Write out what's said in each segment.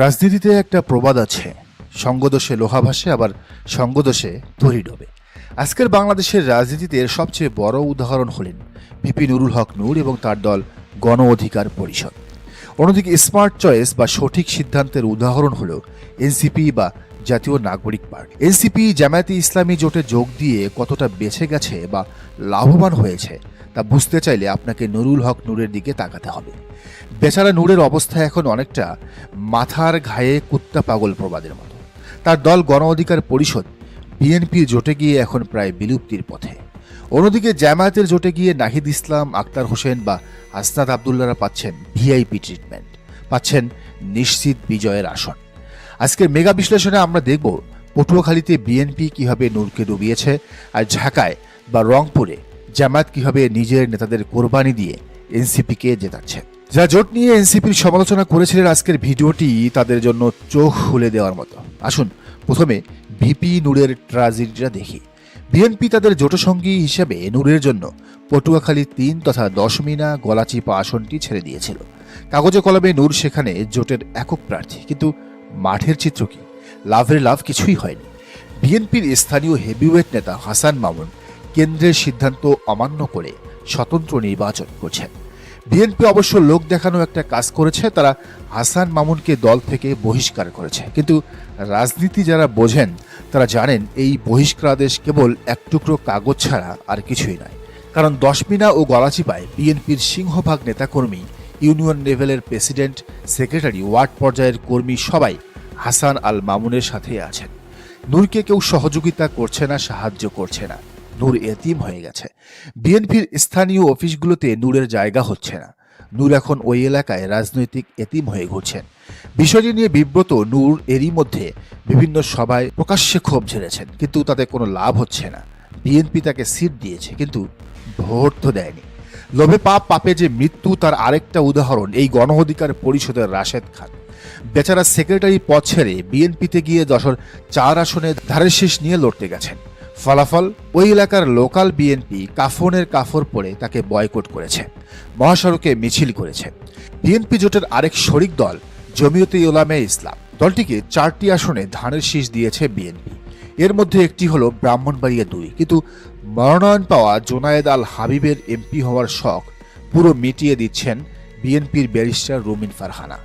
রাজনীতিতে একটা প্রবাদ আছে। সঙ্গদোষে লোহা ভাসে, আবার সঙ্গদোষে তরি ডোবে। আজকের বাংলাদেশের রাজনীতিতে সবচেয়ে বড় উদাহরণ হলেন বিপি নুরুল হক নূর এবং তার দল গণ অধিকার পরিষদ। অন্যদিকে স্মার্ট চয়েস বা সঠিক সিদ্ধান্তের উদাহরণ হল এনসিপি বা জাতীয় নাগরিক পার্টি। এনসিপি জামায়াতে ইসলামী জোটে যোগ দিয়ে কতটা বেঁচে গেছে বা লাভবান হয়েছে তা বুঝতে চাইলে আপনাকে নুরুল হক নূরের দিকে তাকাতে হবে। বেচারা নূরের অবস্থা এখন অনেকটা মাথার ঘায়ে কুত্তা পাগল প্রবাদের মতো। তার দল গণ অধিকার পরিষদ, বিএনপি জোটে গিয়ে এখন প্রায় বিলুপ্তির পথে। অন্যদিকে জামায়াতের জোটে গিয়ে নাহিদ ইসলাম, আক্তার হোসেন বা আসনাদ আবদুল্লারা পাচ্ছেন ভিআইপি ট্রিটমেন্ট, পাচ্ছেন নিশ্চিত বিজয়ের আসন। আজকের মেগা বিশ্লেষণে আমরা দেখব পটুয়াখালীতে বিএনপি কীভাবে নূরকে ডুবিয়েছে আর ঢাকায় বা রংপুরে জামায়াত কীভাবে নিজের নেতাদের কোরবানি দিয়ে এনসিপিকে জেতাচ্ছে যারা জোট নিয়ে এনসিপির সমালোচনা করেছিলেন আজকের ভিডিওটি তাদের জন্য চোখ খুলে দেওয়ার মতো। আসুন, প্রথমে ভিপি নূরের ট্রাজেডিটা দেখি। বিএনপি তাদের জোটসঙ্গী হিসেবে নূরের জন্য পটুয়াখালী তিন তথা দশমিনা গলাচিপা আসনটি ছেড়ে দিয়েছিল। কাগজে কলমে নূর সেখানে জোটের একক প্রার্থী। কিন্তু মাঠের চিত্র কি? লাভের লাভ কিছুই হয়নি। বিএনপির স্থানীয় হেভিওয়েট নেতা হাসান মামুন কেন্দ্রের সিদ্ধান্ত অমান্য করে স্বতন্ত্র নির্বাচন করছেন। বিএনপি অবশ্য লোক দেখানো একটা কাজ করেছে, তারা হাসান মামুনকে দল থেকে বহিষ্কার করেছে। কিন্তু রাজনীতি যারা বোঝেন, তারা জানেন এই বহিষ্কারাদেশ কেবল এক টুকরো কাগজ ছাড়া আর কিছুই নয়। কারণ দশমিনা ও গলাচিপায় বিএনপির সিংহভাগ নেতাকর্মী, ইউনিয়ন লেভেলের প্রেসিডেন্ট, সেক্রেটারি, ওয়ার্ড পর্যায়ের কর্মী সবাই হাসান আল মামুনের সাথে আছেন। নূরকে কেউ সহযোগিতা করছে না, সাহায্য করছে না। নূর এতিম হয়ে গেছে। বিএনপির স্থানীয় অফিসগুলোতে নূরের জায়গা হচ্ছে না। নূর এখন ওই এলাকায় রাজনৈতিক এতিম হয়ে ঘুরছেন। বিষয়টি নিয়ে বিব্রত নূর এরই মধ্যে বিভিন্ন সভায় প্রকাশ্যে ক্ষোভ ঝেড়েছেন, কিন্তু তাতে কোনো লাভ হচ্ছে না। বিএনপি তাকে সিট দিয়েছে, কিন্তু ভোট তো দেয়নি। লোভে পাপ, পাপে যে মৃত্যু, তার আরেকটা উদাহরণ এই গণ অধিকার পরিষদের রাশেদ খান। বেচারা সেক্রেটারি পদ ছেড়ে বিএনপিতে গিয়ে যশোর চার আসনে ধারের শেষ নিয়ে লড়তে গেছেন। ফলাফল ওই এলাকার লোকাল বিএনপি কাফনের কাফর পরে তাকে বয়কট করেছে, মহাসড়কে মিছিল করেছে। বিএনপি জোটের আরেক শরিক দল জমিয়তে ইউলামে ইসলাম। দলটিকে চারটি আসনে ধানের শীষ দিয়েছে বিএনপি। এর মধ্যে একটি হলো ব্রাহ্মণবাড়িয়া দুই। কিন্তু মনোনয়ন পাওয়া জোনায়েদ আল হাবিবের এমপি হওয়ার শখ পুরো মিটিয়ে দিচ্ছেন বিএনপির ব্যারিস্টার রুমিন ফারহানা।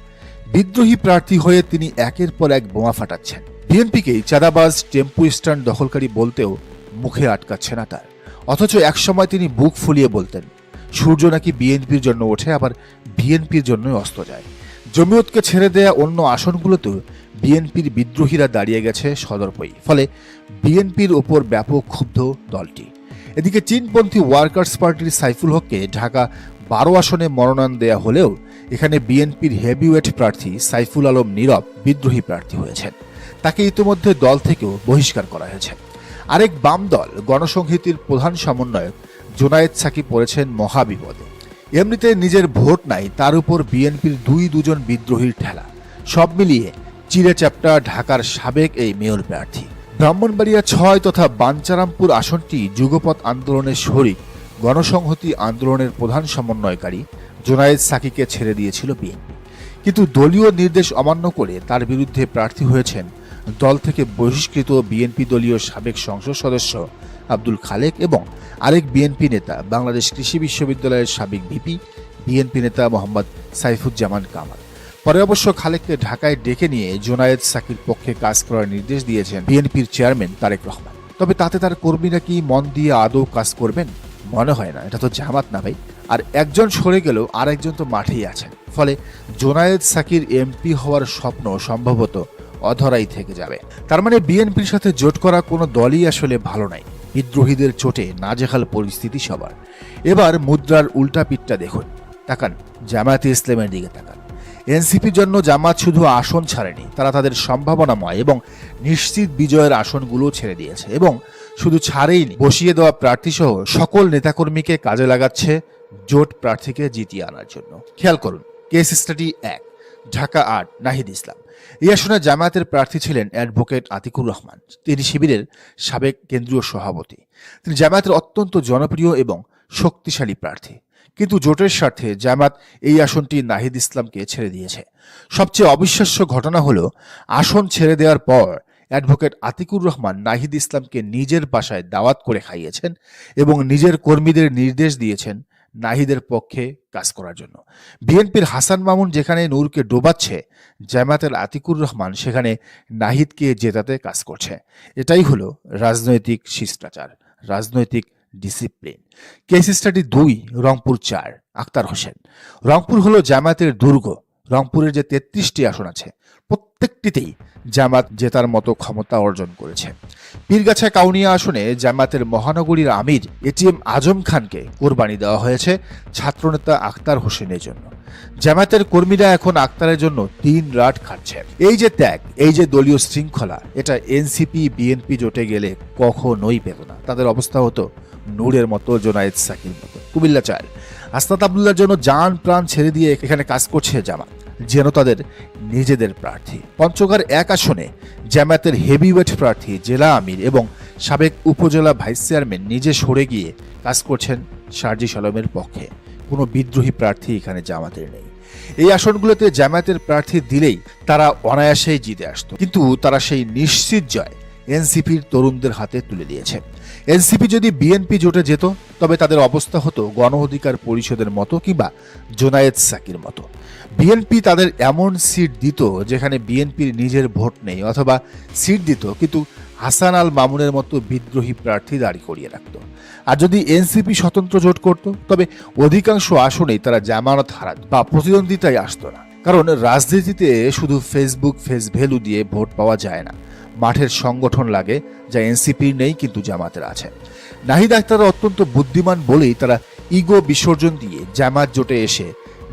বিদ্রোহী প্রার্থী হয়ে তিনি একের পর এক বোমা ফাটাচ্ছেন। বিএনপিকেই চাঁদাবাজ, টেম্পু স্ট্যান্ড দখলকারী বলতেও মুখে আটকাচ্ছে না তার। অথচ একসময় তিনি বুক ফুলিয়ে বলতেন, সূর্য নাকি বিএনপির জন্য ওঠে, আবার বিএনপির জন্যই অস্ত যায়। জমিয়তকে ছেড়ে দেয়া অন্য আসনগুলোতেও বিএনপির বিদ্রোহীরা দাঁড়িয়ে গেছে সদর্পই ফলে বিএনপির ওপর ব্যাপক ক্ষুব্ধ দলটি। এদিকে চীনপন্থী ওয়ার্কার্স পার্টির সাইফুল হককে ঢাকা বারো আসনে মনোনয়ন দেয়া হলেও এখানে বিএনপির হেভিওয়েট প্রার্থী সাইফুল আলম নীরব বিদ্রোহী প্রার্থী হয়েছেন। তাকে ইতিমধ্যে দল থেকেও বহিষ্কার করা হয়েছে। আরেক বাম দল গণসংহতির প্রধান সমন্বয়ক জোনায়েদ সাকি পড়েছেন মহাবিপদে। এমনিতে নিজের ভোট নাই, তার উপর বিএনপির দুই দুজন বিদ্রোহীর ঠেলা। সব মিলিয়ে চিরে চ্যাপ্টা ঢাকার সাবেক এই মেয়র প্রার্থী। ব্রাহ্মণবাড়িয়া ছয় তথা বাঞ্চারামপুর আসনটি যুগপৎ আন্দোলনের শরিক, গণসংহতি আন্দোলনের প্রধান সমন্বয়কারী জোনায়েদ সাকিকে ছেড়ে দিয়েছিল বিএনপি। কিন্তু দলীয় নির্দেশ অমান্য করে তার বিরুদ্ধে প্রার্থী হয়েছেন দল থেকে বহিষ্কৃত বিএনপি দলীয় সাবেক সংসদ সদস্য আব্দুল খালেক এবং আরেক বিএনপি নেতা, বাংলাদেশ কৃষি বিশ্ববিদ্যালয়ের সাবেক ভিপি, বিএনপি নেতা মোহাম্মদ সাইফুজ্জামান কামাল। পরে অবশ্য খালেককে ঢাকায় ডেকে নিয়ে জোনায়েদ সাকির পক্ষে কাজ করার নির্দেশ দিয়েছেন বিএনপির চেয়ারম্যান তারেক রহমান। তবে তাতে তার কর্মীরা কি মন দিয়ে আদৌ কাজ করবেন? মনে হয় না, এটা তো জামাত না ভাই। আর একজন সরে গেলেও আরেকজন তো মাঠেই আছেন ফলে জোনায়েদ সাকির এমপি হওয়ার স্বপ্ন সম্ভবত অধরাই থেকে যাবে। তার মানে বিএনপির সাথে জোট করা কোনো দলই আসলে ভালো নাই। বিদ্রোহীদের চোটে নাজেহাল পরিস্থিতি সবার। এবার মুদ্রার উল্টা পিঠটা দেখুন। তাকান, জামায়াতে ইসলামের দিকে তাকান। এনসিপির জন্য জামাত শুধু আসন ছাড়েনি, তারা তাদের সম্ভাবনাময় এবং নিশ্চিত বিজয়ের আসনগুলো ছেড়ে দিয়েছে এবং শুধু ছাড়েইনি বসিয়ে দেওয়া প্রার্থীসহ সকল নেতাকর্মীকে কাজে লাগাচ্ছে জোট প্রার্থীকে জিতিয়ে আনার জন্য। খেয়াল করুন কেস স্টাডি এক, ঢাকা আট, নাহিদ ইসলাম। এই আসনে জামায়াতের প্রার্থী ছিলেন অ্যাডভোকেট আতিকুর রহমান। তিনি শিবিরের সাবেক কেন্দ্রীয় সভাপতি। তিনি জামায়াতের অত্যন্ত জনপ্রিয় এবং শক্তিশালী প্রার্থী। কিন্তু জোটের স্বার্থে জামাত এই আসনটি নাহিদ ইসলামকে ছেড়ে দিয়েছে। সবচেয়ে অবিশ্বাস্য ঘটনা হলো, আসন ছেড়ে দেওয়ার পর অ্যাডভোকেট আতিকুর রহমান নাহিদ ইসলামকে নিজের বাসায় দাওয়াত করে খাইয়েছেন এবং নিজের কর্মীদের নির্দেশ দিয়েছেন নাহিদের পক্ষে কাজ করার জন্য। বিএনপির হাসান মামুন যেখানে নূরকে ডোবাচ্ছে জামাতের আতিকুর রহমান সেখানে নাহিদকে জেতাতে কাজ করছে। এটাই হলো রাজনৈতিক শিষ্টাচার, রাজনৈতিক ডিসিপ্লিন। কেস স্টাডি দুই, রংপুর চার আক্তার হোসেন। রংপুর হলো জামাতের দুর্গ রংপুরের যে তেত্রিশটি আসন আছে, প্রত্যেকটিতেই জামাত জেতার মতো ক্ষমতা অর্জন করেছে। পীরগাছা কাউনিয়া আসনে জামাতের মহানগরীর আমির এটিএম আজম খানকে কোরবানি দেওয়া হয়েছে ছাত্রনেতা আক্তার হোসেনের জন্য। জামায়াতের কর্মীরা এখন আক্তারের জন্য তিন রাত খাচ্ছে এই যে ত্যাগ, এই যে দলীয় শৃঙ্খলা, এটা এনসিপি বিএনপি জোটে গেলে কখনোই পেত না। তাদের অবস্থা হতো নূরের মতো, জোনায়েদ সাকির মতো। কুমিল্লা চার, আস্তাদ আবদুল্লার জন্য যান প্রাণ ছেড়ে দিয়ে এখানে কাজ করছে জামাত। যেন তাদের নিজেদের প্রার্থী। পঞ্চগড় এক আসনে জামায়াতের হেভিওয়েট প্রার্থী জেলা আমির এবং সাবেক উপজেলা ভাইস চেয়ারম্যান নিজে সরে গিয়ে কাজ করছেন সার্জি আলমের পক্ষে। কোনো বিদ্রোহী প্রার্থী এখানে জামাতের নেই। এই আসনগুলোতে জামায়াতের প্রার্থী দিলেই তারা অনায়াসেই জিতে আসতো। কিন্তু তারা সেই নিশ্চিত জয় এনসিপির তরুণদের হাতে তুলে দিয়েছে। এনসিপি যদি বিএনপি জোটে যেত, তবে তাদের অবস্থা হতো গণ অধিকার পরিষদের মতো কিংবা জোনায়েদ সাকির মতো। বিএনপি তাদের এমন সিট দিত যেখানে বিএনপির নিজের ভোট নেই অথবা সিট দিত, কিন্তু হাসান আল মামুনের মতো বিদ্রোহী প্রার্থী দাঁড়ি করিয়ে রাখত। আর যদি এনসিপি স্বতন্ত্র জোট করত, তবে অধিকাংশ আসনেই তারা জামানত হারাত বা প্রতিদ্বন্দ্বিতায় আসতো না। কারণ রাজনীতিতে শুধু ফেসবুক ফেস ভ্যালু দিয়ে ভোট পাওয়া যায় না। মাঠের সংগঠন লাগে, যা এনসিপির নেই কিন্তু জামাতের আছে। নাহিদ আক্তার অত্যন্ত বুদ্ধিমান বলেই তারা ইগো বিসর্জন দিয়ে জামাত জোটে এসে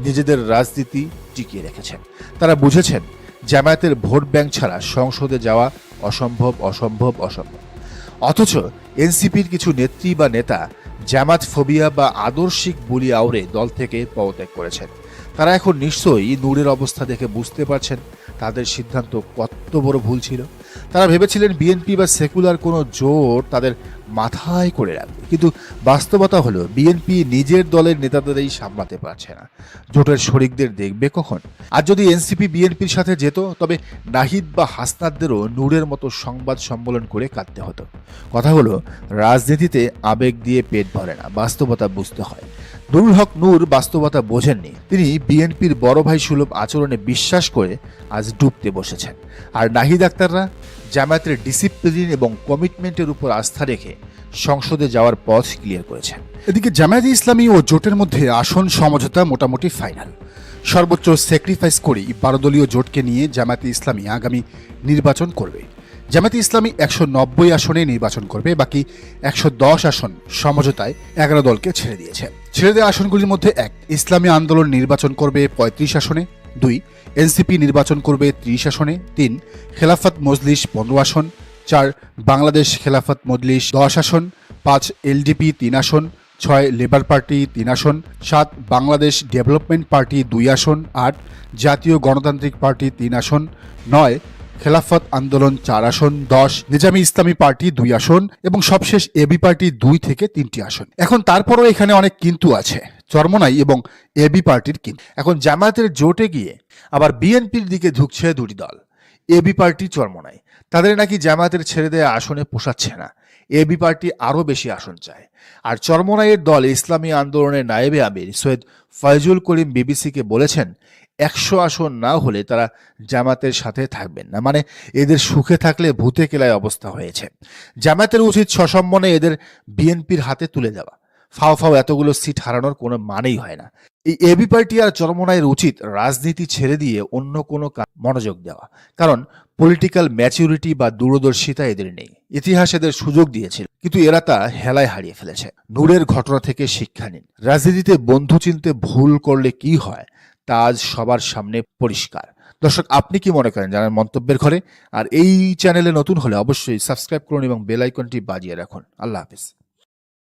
নিজেদের রাজনীতি টিকিয়ে রেখেছেন। তারা বুঝেছেন, জামায়াতের ভোট ব্যাংক ছাড়া সংসদে যাওয়া অসম্ভব অসম্ভব অসম্ভব। অথচ এনসিপির কিছু নেত্রী বা নেতা জামাত ফোবিয়া বা আদর্শিক বুলি আউরে দল থেকে পদত্যাগ করেছেন। তারা এখন নিশ্চয়ই নূরের অবস্থা দেখে বুঝতে পারছেন তাদের সিদ্ধান্ত কত বড় ভুল ছিল। তারা ভেবেছিলেন বিএনপি বা সেকুলার কোনো জোট তাদের মাথায় করে রাখবে। কিন্তু বাস্তবতা হলো, বিএনপি নিজের দলের নেতাদেরই সামলাতে পারছে না। জোটের শরিকদের দেখবে কখন? আর যদি এনসিপি বিএনপির সাথে যেত, তবে নাহিদ বা হাসনাদদেরও নূরের মতো সংবাদ সম্মেলন করে কাঁদতে হতো। কথা হলো, রাজনীতিতে আবেগ দিয়ে পেট ভরে না, বাস্তবতা বুঝতে হয়। নুরুল হক নূর বাস্তবতা বোঝেননি। তিনি বিএনপির বড় ভাই সুলভ আচরণে বিশ্বাস করে আজ ডুবতে বসেছেন। আর নাহিদ আক্তাররা জামায়াতের ডিসিপ্লিন এবং কমিটমেন্টের উপর আস্থা রেখে সংসদে যাওয়ার পথ ক্লিয়ার করেছেন। এদিকে জামায়াতে ইসলামী ও জোটের মধ্যে আসন সমঝোতা মোটামুটি ফাইনাল। সর্বোচ্চ স্যাক্রিফাইস করেই বারো দলীয় জোটকে নিয়ে জামায়াতে ইসলামী আগামী নির্বাচন করবে। জামায়াতে ইসলামী একশো নব্বই আসনে নির্বাচন করবে, বাকি একশো দশ আসন সমঝোতায় এগারো দলকে ছেড়ে দিয়েছে। ছেড়ে দেওয়া আসনগুলির মধ্যে এক, ইসলামী আন্দোলন নির্বাচন করবে পঁয়ত্রিশ আসনে, দুই, এনসিপি নির্বাচন করবে ত্রিশ আসনে, তিন, খেলাফত মজলিস পনেরো আসন, চার, বাংলাদেশ খেলাফত মজলিস দশ আসন, পাঁচ, এলডিপি তিন আসন, ছয়, লেবার পার্টি তিন আসন, সাত, বাংলাদেশ ডেভেলপমেন্ট পার্টি দুই আসন, আট, জাতীয় গণতান্ত্রিক পার্টি তিন আসন, নয় খেলাফত আন্দোলন চার আসন, দশ, নিজামী ইসলামী পার্টি দুই আসন এবং সবশেষ এবি পার্টি দুই থেকে তিনটি আসন। এখন তারপরও এখানে অনেক কিন্তু আছে, চরমনাই এবং এবি পার্টির কিন্তু। এখন জামায়াতের জোটে গিয়ে আবার বিএনপির দিকে ঢুকছে দুটি দল এবি পার্টি চরমনায় তাদের নাকি জামায়াতের ছেড়ে দেওয়া আসনে পোষাচ্ছে না এবি পার্টি আরও বেশি আসন চায়। আর চরমনাইয়ের দল ইসলামী আন্দোলনের নায়েবে আমির সৈয়দ ফয়জুল করিম বিবিসিকে বলেছেন একশো আসন না হলে তারা জামাতের সাথে থাকবেন না। মানে এদের সুখে থাকলে ভূতে কেলায় অবস্থা হয়েছে। জামাতের উচিত সসম্মনে এদের বিএনপির হাতে তুলে দেওয়া। ফাও ফাও এতগুলো সিট হারানোর কোনো মানেই হয় না। এই এবি পার্টি আর চরমনায়ের উচিত রাজনীতি ছেড়ে দিয়ে অন্য কোনো মনোযোগ দেওয়া। কারণ পলিটিক্যাল ম্যাচুরিটি বা দূরদর্শিতা এদের নেই। ইতিহাস এদের সুযোগ দিয়েছিল, কিন্তু এরা তা হেলায় হারিয়ে ফেলেছে। নূরের ঘটনা থেকে শিক্ষা নিন। রাজনীতিতে বন্ধু চিনতে ভুল করলে কি হয়? তা আজ সবার সামনে পরিষ্কার। দর্শক, আপনি কি মনে করেন জানার মন্তব্যের ঘরে? আর এই চ্যানেলে নতুন হলে অবশ্যই সাবস্ক্রাইব করুন এবং বেল আইকনটি বাজিয়ে রাখুন। আল্লাহ হাফিজ।